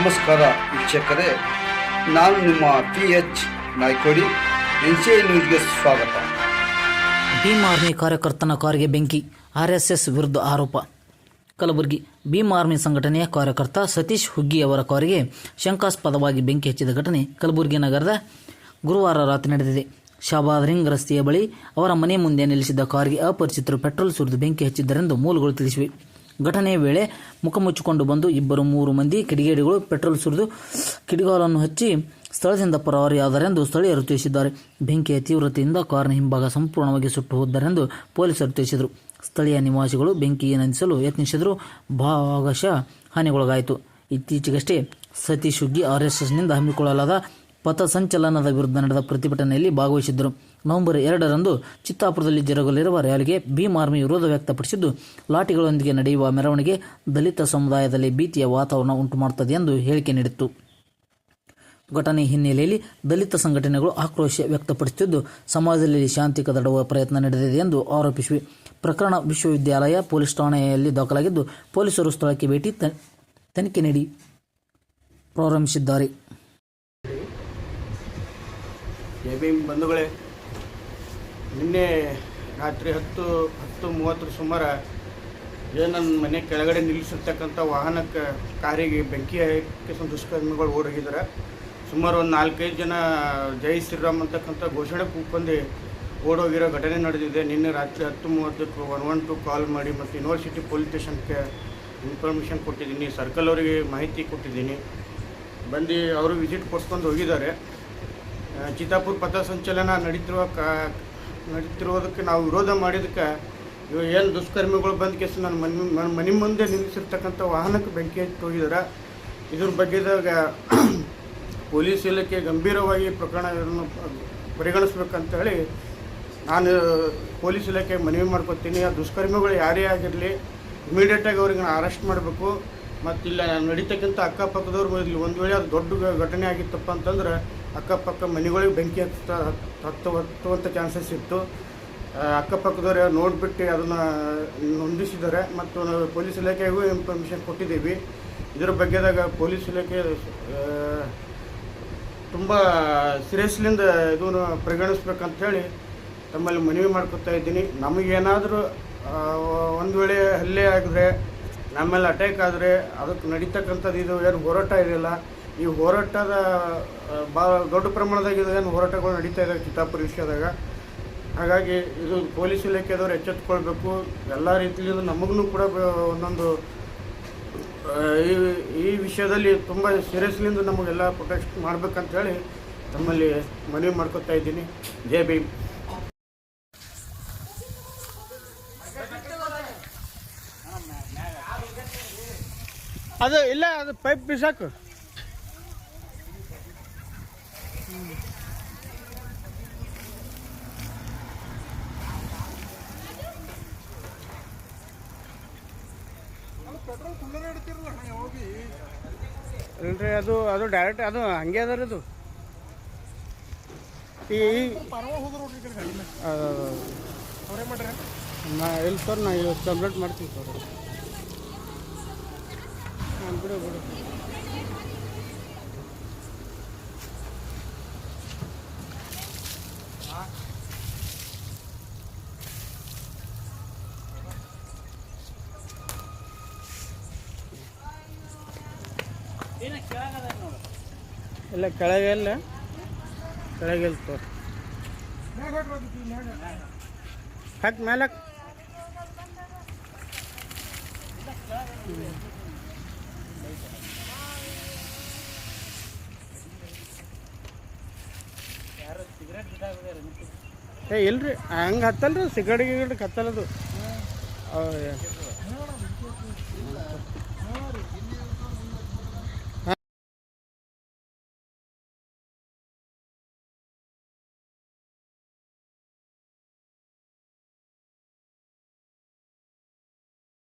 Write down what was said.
ನಮಸ್ಕಾರ ವೀಕ್ಷಕರೇ, ನಾನು ನಿಮ್ಮ P H Naikodi N C I ನ್ಯೂಸ್ಗೆ ಸ್ವಾಗತ. ಭೀಮ್ ಆರ್ಮಿ ಕಾರ್ಯಕರ್ತನ ಕಾರಿಗೆ ಬೆಂಕಿ ಆರ್ಎಸ್ಎಸ್ ವಿರುದ್ಧ ಆರೋಪ. ಕಲಬುರಗಿ ಭೀಮ್ ಆರ್ಮಿ ಸಂಘಟನೆಯ ಕಾರ್ಯಕರ್ತ ಸತೀಶ್ ಹುಗ್ಗಿ ಅವರ ಕಾರಿಗೆ ಶಂಕಾಸ್ಪದವಾಗಿ ಬೆಂಕಿ ಹಚ್ಚಿದ ಘಟನೆ ಕಲಬುರಗಿ ನಗರದ ಗುರುವಾರ ರಾತ್ರಿ ನಡೆದಿದೆ. ಶಾಬಾದ್ ರಿಂಗ್ ರಸ್ತೆಯ ಬಳಿ ಅವರ ಮನೆ ಮುಂದೆ ನಿಲ್ಲಿಸಿದ್ದ ಕಾರಿಗೆ ಅಪರಿಚಿತರು ಪೆಟ್ರೋಲ್ ಸುರಿದು ಬೆಂಕಿ ಹಚ್ಚಿದ್ದರೆಂದು ಮೂಲಗಳು ತಿಳಿಸಿವೆ. ಘಟನೆಯ ವೇಳೆ ಮುಖ ಮುಚ್ಚಿಕೊಂಡು ಬಂದು ಇಬ್ಬರು ಮೂರು ಮಂದಿ ಕಿಡಿಗೇಡಿಗಳು ಪೆಟ್ರೋಲ್ ಸುರಿದು ಕಿಡಿಗಾಲನ್ನು ಹಚ್ಚಿ ಸ್ಥಳದಿಂದ ಪರಾರಿಯಾದರೆಂದು ಸ್ಥಳೀಯರು ತಿಳಿಸಿದ್ದಾರೆ. ಬೆಂಕಿಯ ತೀವ್ರತೆಯಿಂದ ಕಾರಿನ ಹಿಂಭಾಗ ಸಂಪೂರ್ಣವಾಗಿ ಸುಟ್ಟು ಹೋದರೆಂದು ಪೊಲೀಸರು ತಿಳಿಸಿದರು. ಸ್ಥಳೀಯ ನಿವಾಸಿಗಳು ಬೆಂಕಿ ನಂದಿಸಲು ಯತ್ನಿಸಿದರೂ ಭಾಗಶಃ ಹಾನಿಗೊಳಗಾಯಿತು. ಇತ್ತೀಚೆಗಷ್ಟೇ ಸತೀಶ್ ಹುಗ್ಗಿ ಆರ್ಎಸ್ಎಸ್ನಿಂದ ಹಮ್ಮಿಕೊಳ್ಳಲಾದ ಪಥಸಂಚಲನದ ವಿರುದ್ಧ ನಡೆದ ಪ್ರತಿಭಟನೆಯಲ್ಲಿ ಭಾಗವಹಿಸಿದ್ದರು. ನವೆಂಬರ್ ಎರಡರಂದು ಚಿತ್ತಾಪುರದಲ್ಲಿ ಜರುಗಲಿರುವ ರ್ಯಾಲಿಗೆ ಭೀಮ್ ಆರ್ಮಿ ವಿರೋಧ ವ್ಯಕ್ತಪಡಿಸಿದ್ದು, ಲಾಠಿಗಳೊಂದಿಗೆ ನಡೆಯುವ ಮೆರವಣಿಗೆ ದಲಿತ ಸಮುದಾಯದಲ್ಲಿ ಭೀತಿಯ ವಾತಾವರಣ ಉಂಟುಮಾಡುತ್ತದೆ ಎಂದು ಹೇಳಿಕೆ ನೀಡಿತ್ತು. ಘಟನೆ ಹಿನ್ನೆಲೆಯಲ್ಲಿ ದಲಿತ ಸಂಘಟನೆಗಳು ಆಕ್ರೋಶ ವ್ಯಕ್ತಪಡಿಸುತ್ತಿದ್ದು, ಸಮಾಜದಲ್ಲಿ ಶಾಂತಿ ಕದಡುವ ಪ್ರಯತ್ನ ನಡೆದಿದೆ ಎಂದು ಆರೋಪಿಸಿವೆ ಪ್ರಕರಣ ವಿಶ್ವವಿದ್ಯಾಲಯ ಪೊಲೀಸ್ ಠಾಣೆಯಲ್ಲಿ ದಾಖಲಾಗಿದ್ದು, ಪೊಲೀಸರು ಸ್ಥಳಕ್ಕೆ ಭೇಟಿ ತನಿಖೆ ನೀಡಿ ಪ್ರಾರಂಭಿಸಿದ್ದಾರೆ. ಬಂಧುಗಳೇ ನಿನ್ನೆ ರಾತ್ರಿ ಹತ್ತು ಹತ್ತು ಮೂವತ್ತರ ಸುಮಾರು ಏನು ನನ್ನ ಮನೆ ಕೆಳಗಡೆ ನಿಲ್ಲಿಸಿರ್ತಕ್ಕಂಥ ವಾಹನಕ್ಕೆ ಕಾರಿಗೆ ಬೆಂಕಿ ಹಾಕಿ ದುಷ್ಕರ್ಮಿಗಳು ಓಡೋಗಿದ್ದಾರೆ. ಸುಮಾರು ಒಂದು ನಾಲ್ಕೈದು ಜನ ಜೈ ಶ್ರೀರಾಮ್ ಅಂತಕ್ಕಂಥ ಘೋಷಣೆ ಕೂಕೊಂಡು ಓಡೋಗಿರೋ ಘಟನೆ ನಡೆದಿದೆ. ನಿನ್ನೆ ರಾತ್ರಿ ಹತ್ತು ಮೂವತ್ತಕ್ಕೆ ಒನ್ ಒನ್ ಟು ಕಾಲ್ ಮಾಡಿ ಮತ್ತು ಯೂನಿವರ್ಸಿಟಿ ಪೊಲೀಸ್ ಸ್ಟೇಷನ್ಗೆ ಇನ್ಫಾರ್ಮೇಷನ್ ಕೊಟ್ಟಿದ್ದೀನಿ. ಸರ್ಕಲ್ ಅವರಿಗೆ ಮಾಹಿತಿ ಕೊಟ್ಟಿದ್ದೀನಿ. ಬಂದು ಅವರು ವಿಸಿಟ್ ಕೊಟ್ಕೊಂಡು ಹೋಗಿದ್ದಾರೆ. ಚಿತ್ತಾಪುರ ಪಥಸಂಚಲನ ನಡೀತಿರುವ ಕಾ ನಡೀತಿರೋದಕ್ಕೆ ನಾವು ವಿರೋಧ ಮಾಡಿದಕ್ಕೆ ಏನು ದುಷ್ಕರ್ಮಿಗಳು ಬಂದ ಕೇಸ್ ನನ್ನ ಮನೆ ಮನೆ ಮುಂದೆ ನಿಲ್ಲಿಸಿರ್ತಕ್ಕಂಥ ವಾಹನಕ್ಕೆ ಬೆಂಕಿ ಹಚ್ಚಿ ಹೋಗಿದ್ದಾರೆ ಇದ್ರ ಬಗ್ಗೆದಾಗ ಪೊಲೀಸ್ ಇಲಾಖೆ ಗಂಭೀರವಾಗಿ ಪ್ರಕರಣವನ್ನು ಪರಿಗಣಿಸ್ಬೇಕಂತ ಹೇಳಿ ನಾನು ಪೊಲೀಸ್ ಇಲಾಖೆ ಮನವಿ ಮಾಡ್ಕೊತೀನಿ. ಆ ದುಷ್ಕರ್ಮಿಗಳು ಯಾರೇ ಆಗಿರಲಿ ಇಮಿಡಿಯೇಟಾಗಿ ಅವ್ರಿಗೆ ಅರೆಸ್ಟ್ ಮಾಡಬೇಕು. ಮತ್ತು ಇಲ್ಲ ನಡೀತಕ್ಕಿಂತ ಅಕ್ಕಪಕ್ಕದವ್ರು ಇಲ್ಲಿ ಒಂದು ವೇಳೆ ಅದು ದೊಡ್ಡ ಘಟನೆ ಆಗಿತ್ತಪ್ಪ ಅಂತಂದ್ರೆ ಅಕ್ಕಪಕ್ಕ ಮನೆಗಳಿಗೆ ಬೆಂಕಿ ಹತ್ತ ಹತ್ತು ಹತ್ತುವಂಥ ಚಾನ್ಸಸ್ ಇತ್ತು. ಅಕ್ಕಪಕ್ಕದವ್ರು ನೋಡಿಬಿಟ್ಟು ಅದನ್ನು ನೊಂದಿಸಿದ್ದಾರೆ ಮತ್ತು ಪೊಲೀಸ್ ಇಲಾಖೆಗೂ ಇನ್ಫಾರ್ಮೇಷನ್ ಕೊಟ್ಟಿದ್ದೀವಿ. ಇದರ ಬಗ್ಗೆದಾಗ ಪೊಲೀಸ್ ಇಲಾಖೆ ತುಂಬ ಸೀರಿಯಸ್ಲಿಂದ ಇದನ್ನು ಪರಿಗಣಿಸ್ಬೇಕಂತ ಹೇಳಿ ತಮ್ಮಲ್ಲಿ ಮನವಿ ಮಾಡ್ಕೊತಾ ಇದ್ದೀನಿ. ನಮಗೇನಾದರೂ ಒಂದು ವೇಳೆ ಹಲ್ಲೆ ಆಗಿದ್ರೆ ನಮ್ಮೇಲೆ ಅಟ್ಯಾಕ್ ಆದರೆ ಅದಕ್ಕೆ ನಡೀತಕ್ಕಂಥದ್ದು ಇದು ಏನು ಹೋರಾಟ ಇರಲಿಲ್ಲ. ಈ ಹೋರಾಟದ ಭಾಳ ದೊಡ್ಡ ಪ್ರಮಾಣದಾಗ ಇದು ಏನು ಹೋರಾಟಗಳು ನಡೀತಾ ಇದ್ದಾವೆ ಚಿತ್ತಾಪುರ ವಿಷಯದಾಗ. ಹಾಗಾಗಿ ಇದು ಪೊಲೀಸ್ ಇಲಾಖೆದವ್ರು ಎಚ್ಚೆತ್ಕೊಳ್ಬೇಕು. ಎಲ್ಲ ರೀತಿಯಿಂದ ನಮಗೂ ಕೂಡ ಒಂದೊಂದು ಈ ಈ ವಿಷಯದಲ್ಲಿ ತುಂಬ ಸೀರಿಯಸ್ಲಿಂದ ನಮಗೆಲ್ಲ ಪ್ರೊಟೆಕ್ಟ್ ಮಾಡಬೇಕಂತ ಹೇಳಿ ತಮ್ಮಲ್ಲಿ ಮನವಿ ಮಾಡ್ಕೊತಾ ಇದ್ದೀನಿ. ಜೈ ಭೀಮ್. ಅದು ಇಲ್ಲ, ಅದು ಪೈಪ್ ಬಿಸಾಕು. ಇಲ್ರಿ, ಅದು ಅದು ಡೈರೆಕ್ಟ್ ಅದು ಹಂಗೆ ಅದ ರೀ ಅದು. ಈ ಇಲ್ಲ ಸರ್, ನಾ ಇವತ್ತು ಕಂಪ್ಲೇಂಟ್ ಮಾಡ್ತೀನಿ ಸರ್. ಬಿಡು ಬಿಡು ಇಲ್ಲ ಕೆಳಗೆ ಇಲ್ಲ ಕೆಳಗೆ ಮೇಲೆ ಹಾಕ್. ಏ ಇಲ್ರಿ. ಹಂಗೆ ಹತ್ತಲ್ರಿ ಸಿಗಡಿ ಗಿಗಡಿ ಹತ್ತಲ್ಲದು